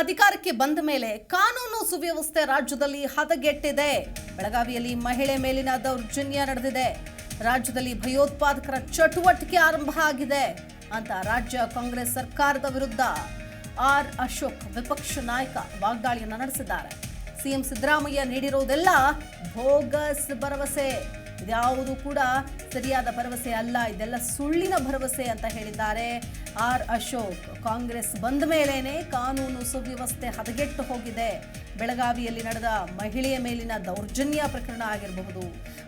ಅಧಿಕಾರಕ್ಕೆ ಬಂದ ಮೇಲೆ ಕಾನೂನು ಸುವ್ಯವಸ್ಥೆ ರಾಜ್ಯದಲ್ಲಿ ಹದಗೆಟ್ಟಿದೆ. ಬೆಳಗಾವಿಯಲ್ಲಿ ಮಹಿಳೆ ಮೇಲಿನ ದೌರ್ಜನ್ಯ ನಡೆದಿದೆ. ರಾಜ್ಯದಲ್ಲಿ ಭಯೋತ್ಪಾದಕರ ಚಟುವಟಿಕೆ ಆರಂಭ ಆಗಿದೆ ಅಂತ ರಾಜ್ಯ ಕಾಂಗ್ರೆಸ್ ಸರ್ಕಾರದ ವಿರುದ್ಧ ಆರ್ ಅಶೋಕ್ ವಿಪಕ್ಷ ನಾಯಕ ವಾಗ್ದಾಳಿಯನ್ನು ನಡೆಸಿದ್ದಾರೆ. ಸಿಎಂ ಸಿದ್ದರಾಮಯ್ಯ ನೀಡಿರುವುದೆಲ್ಲ ಭೋಗಸ್ ಭರವಸೆ. ಇದ್ಯಾವುದು ಕೂಡ ಸರಿಯಾದ ಭರವಸೆ ಅಲ್ಲ. ಇದೆಲ್ಲ ಸುಳ್ಳಿನ ಭರವಸೆ ಅಂತ ಹೇಳಿದ್ದಾರೆ ಆರ್ ಅಶೋಕ್. ಕಾಂಗ್ರೆಸ್ ಬಂದ ಮೇಲೇನೆ ಕಾನೂನು ಸುವ್ಯವಸ್ಥೆ ಹದಗೆಟ್ಟು ಹೋಗಿದೆ. ಬೆಳಗಾವಿಯಲ್ಲಿ ನಡೆದ ಮಹಿಳೆಯ ಮೇಲಿನ ದೌರ್ಜನ್ಯ ಪ್ರಕರಣ ಆಗಿರಬಹುದು.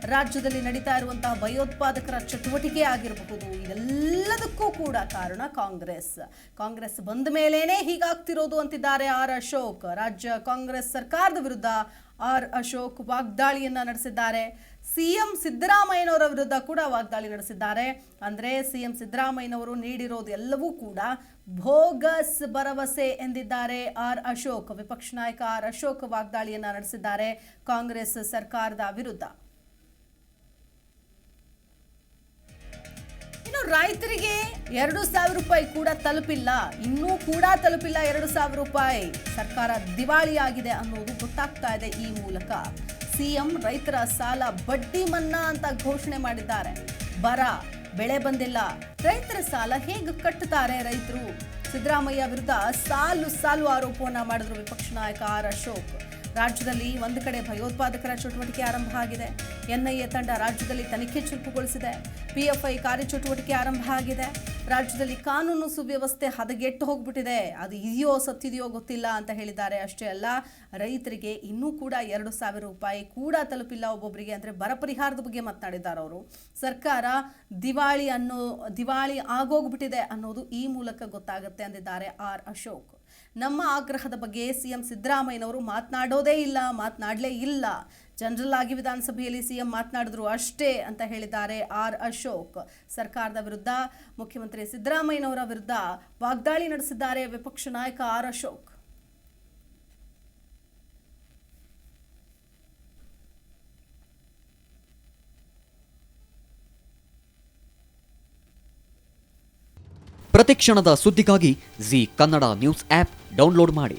ರಾಜ್ಯದಲ್ಲಿ ನಡೀತಾ ಇರುವಂತಹ ಭಯೋತ್ಪಾದಕರ ಚಟುವಟಿಕೆ ಆಗಿರಬಹುದು. ಇದೆಲ್ಲದಕ್ಕೂ ಕೂಡ ಕಾರಣ ಕಾಂಗ್ರೆಸ್. ಕಾಂಗ್ರೆಸ್ ಬಂದ ಮೇಲೇನೆ ಹೀಗಾಗ್ತಿರೋದು ಅಂತಿದ್ದಾರೆ ಆರ್ ಅಶೋಕ್. ರಾಜ್ಯ ಕಾಂಗ್ರೆಸ್ ಸರ್ಕಾರದ ವಿರುದ್ಧ ಆರ್ ಅಶೋಕ್ ವಾಗ್ದಾಳಿಯನ್ನ ನಡೆಸಿದ್ದಾರೆ. ಸಿಎಂ ಸಿದ್ದರಾಮಯ್ಯನವರ ವಿರುದ್ಧ ಕೂಡ ವಾಗ್ದಾಳಿ ನಡೆಸಿದ್ದಾರೆ. ಅಂದ್ರೆ ಸಿಎಂ ಸಿದ್ದರಾಮಯ್ಯನವರು ನೀಡಿರೋದು ಎಲ್ಲವೂ ಕೂಡ ಭೋಗಸ್ ಭರವಸೆ ಎಂದಿದ್ದಾರೆ ಆರ್ ಅಶೋಕ್. ವಿಪಕ್ಷ ನಾಯಕ ಆರ್ ಅಶೋಕ್ ವಾಗ್ದಾಳಿಯನ್ನ ನಡೆಸಿದ್ದಾರೆ ಕಾಂಗ್ರೆಸ್ ಸರ್ಕಾರದ ವಿರುದ್ಧ. ರೈತರಿಗೆ ಎರಡು ಸಾವಿರ ರೂಪಾಯಿ ಕೂಡ ತಲುಪಿಲ್ಲ. ಇನ್ನೂ ಕೂಡ ತಲುಪಿಲ್ಲ ಎರಡು ಸಾವಿರ ರೂಪಾಯಿ. ಸರ್ಕಾರ ದಿವಾಳಿಯಾಗಿದೆ ಅನ್ನೋದು ಗೊತ್ತಾಗ್ತಾ ಇದೆ ಈ ಮೂಲಕ. ಸಿಎಂ ರೈತರ ಸಾಲ ಬಡ್ಡಿ ಮನ್ನಾ ಅಂತ ಘೋಷಣೆ ಮಾಡಿದ್ದಾರೆ. ಬರ, ಬೆಳೆ ಬಂದಿಲ್ಲ. ರೈತರ ಸಾಲ ಹೇಗೆ ಕಟ್ಟುತ್ತಾರೆ ರೈತರು? ಸಿದ್ದರಾಮಯ್ಯ ವಿರುದ್ಧ ಸಾಲು ಸಾಲು ಆರೋಪವನ್ನ ಮಾಡಿದ್ರು ವಿಪಕ್ಷ ನಾಯಕ ಆರ್ ಅಶೋಕ್. ರಾಜ್ಯದಲ್ಲಿ ಒಂದು ಕಡೆ ಭಯೋತ್ಪಾದಕರ ಚಟುವಟಿಕೆ ಆರಂಭ ಆಗಿದೆ. ಎನ್ಐಎ ತಂಡ ರಾಜ್ಯದಲ್ಲಿ ತನಿಖೆ ಚುರುಕುಗೊಳಿಸಿದೆ. ಪಿಎಫ್ಐ ಕಾರ್ಯಚಟುವಟಿಕೆ ಆರಂಭ ಆಗಿದೆ. ರಾಜ್ಯದಲ್ಲಿ ಕಾನೂನು ಸುವ್ಯವಸ್ಥೆ ಹದಗೆಟ್ಟು ಹೋಗ್ಬಿಟ್ಟಿದೆ. ಅದು ಇದೆಯೋ ಸತ್ತಿದೆಯೋ ಗೊತ್ತಿಲ್ಲ ಅಂತ ಹೇಳಿದ್ದಾರೆ. ಅಷ್ಟೇ ಅಲ್ಲ, ರೈತರಿಗೆ ಇನ್ನೂ ಕೂಡ ಎರಡು ಸಾವಿರ ರೂಪಾಯಿ ಕೂಡ ತಲುಪಿಲ್ಲ ಒಬ್ಬೊಬ್ಬರಿಗೆ ಅಂದರೆ ಬರ ಪರಿಹಾರದ ಬಗ್ಗೆ ಮಾತನಾಡಿದ್ದಾರೆ ಅವರು. ಸರ್ಕಾರ ದಿವಾಳಿ ಅನ್ನೋ, ದಿವಾಳಿ ಆಗೋಗ್ಬಿಟ್ಟಿದೆ ಅನ್ನೋದು ಈ ಮೂಲಕ ಗೊತ್ತಾಗುತ್ತೆ ಅಂದಿದ್ದಾರೆ ಆರ್ ಅಶೋಕ್. ನಮ್ಮ ಆಗ್ರಹದ ಬಗ್ಗೆ ಸಿಎಂ ಸಿದ್ದರಾಮಯ್ಯನವರು ಮಾತನಾಡೋದೇ ಇಲ್ಲ, ಮಾತನಾಡಲೇ ಇಲ್ಲ. ಜನರಲ್ ಆಗಿ ವಿಧಾನಸಭೆಯಲ್ಲಿ ಸಿಎಂ ಮಾತನಾಡಿದ್ರು ಅಷ್ಟೇ ಅಂತ ಹೇಳಿದ್ದಾರೆ ಆರ್ ಅಶೋಕ್. ಸರ್ಕಾರದ ವಿರುದ್ಧ ಮುಖ್ಯಮಂತ್ರಿ ಸಿದ್ದರಾಮಯ್ಯನವರ ವಿರುದ್ಧ ವಾಗ್ದಾಳಿ ನಡೆಸಿದ್ದಾರೆ ವಿಪಕ್ಷ ನಾಯಕ ಆರ್ ಅಶೋಕ್. ಪ್ರತಿಕ್ಷಣದ ಸುದ್ದಿಗಾಗಿ Zee Kannada news app download ಮಾಡಿ.